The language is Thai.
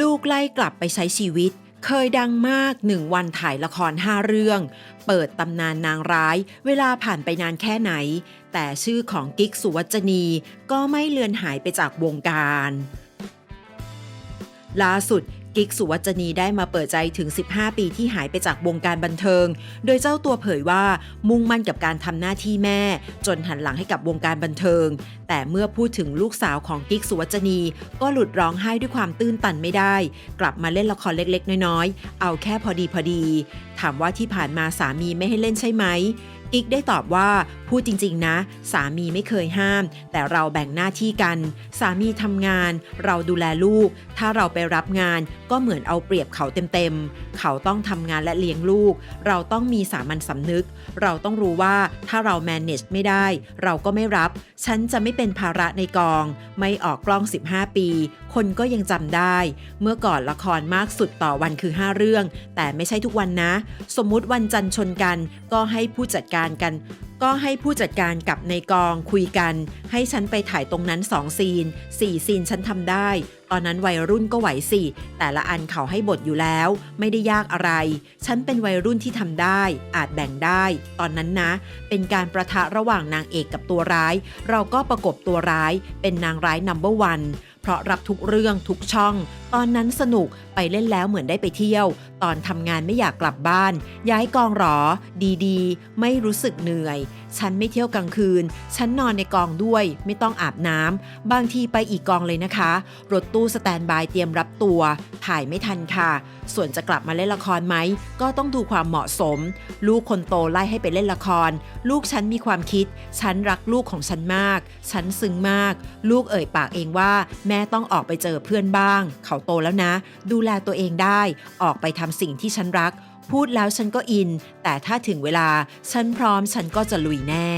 ลูกไล่กลับไปใช้ชีวิต เคยดังมากหนึ่งวันถ่ายละครห้าเรื่อง เปิดตำนานนางร้าย เวลาผ่านไปนานแค่ไหน แต่ชื่อของกิ๊กสุวัจนีก็ไม่เลือนหายไปจากวงการล่าสุด กิ๊กสุวัจนีได้มาเปิดใจถึง 15 ปีที่หายไปจากวงการบันเทิง โดยเจ้าตัวเผยว่ามุ่งมั่นกับการทำหน้าที่แม่ จนหันหลังให้กับวงการบันเทิง แต่เมื่อพูดถึงลูกสาวของกิ๊กสุวัจนี ก็หลุดร้องไห้ด้วยความตื้นตันไม่ได้ กลับมาเล่นละครเล็กๆ น้อยๆ เอาแค่พอดีพอดี ถามว่าที่ผ่านมาสามีไม่ให้เล่นใช่ไหม กิ๊กได้ตอบว่า พูดจริงๆนะ สามีไม่เคยห้าม แต่เราแบ่งหน้าที่กัน สามีทำงาน เราดูแลลูก ถ้าเราไปรับงานก็เหมือนเอาเปรียบเขาเต็มๆ เขาต้องทำงานและเลี้ยงลูก เราต้องมีสามัญสำนึก เราต้องรู้ว่าถ้าเรา manage ไม่ได้ เราก็ไม่รับ ฉันจะไม่เป็นภาระในกอง ไม่ออกกล้อง 15 ปี คนก็ยังจำได้ เมื่อก่อนละครมากสุดต่อวันคือ 5 เรื่อง แต่ไม่ใช่ทุกวันนะ สมมุติวันจันทร์ชนกันก็ให้ผู้จัดการกัน ก็ให้ผู้จัดการกับในกองคุยกัน ให้ฉันไปถ่ายตรงนั้น2ซีน4ซีนฉันทำได้ ตอนนั้นวัยรุ่นก็ไหวสิแต่ละอันเขาให้บทอยู่แล้ว ไม่ได้ยากอะไร ฉันเป็นวัยรุ่นที่ทำได้ อาจแบ่งได้ ตอนนั้นนะ เป็นการประทะระหว่างนางเอกกับตัวร้าย เราก็ประกบตัวร้าย เป็นนางร้ายนัมเบอร์วัน เพราะรับทุกเรื่องทุกช่อง ตอนนั้นสนุกไปเล่นแล้วเหมือนได้ไปเที่ยว ตอนทำงานไม่อยากกลับบ้าน ย้ายกองหรอ ดีๆ ไม่รู้สึกเหนื่อย ฉันไม่เที่ยวกลางคืน ฉันนอนในกองด้วย ไม่ต้องอาบน้ำบางทีไปอีกกองเลยนะคะ รถตู้สแตนบายเตรียมรับตัว ถ่ายไม่ทันค่ะ ส่วนจะกลับมาเล่นละครไหม ก็ต้องดูความเหมาะสม ลูกคนโตไล่ให้ไปเล่นละคร ลูกฉันมีความคิด ฉันรักลูกของฉันมาก ฉันซึ้งมาก ลูกเอ่ยปากเองว่าแม่ต้องออกไปเจอเพื่อนบ้าง เขาโตแล้วนะ ดูแลตัวเองได้ ออกไปทำสิ่งที่ฉันรัก พูดแล้วฉันก็อิน แต่ถ้าถึงเวลา ฉันพร้อมฉันก็จะลุยแน่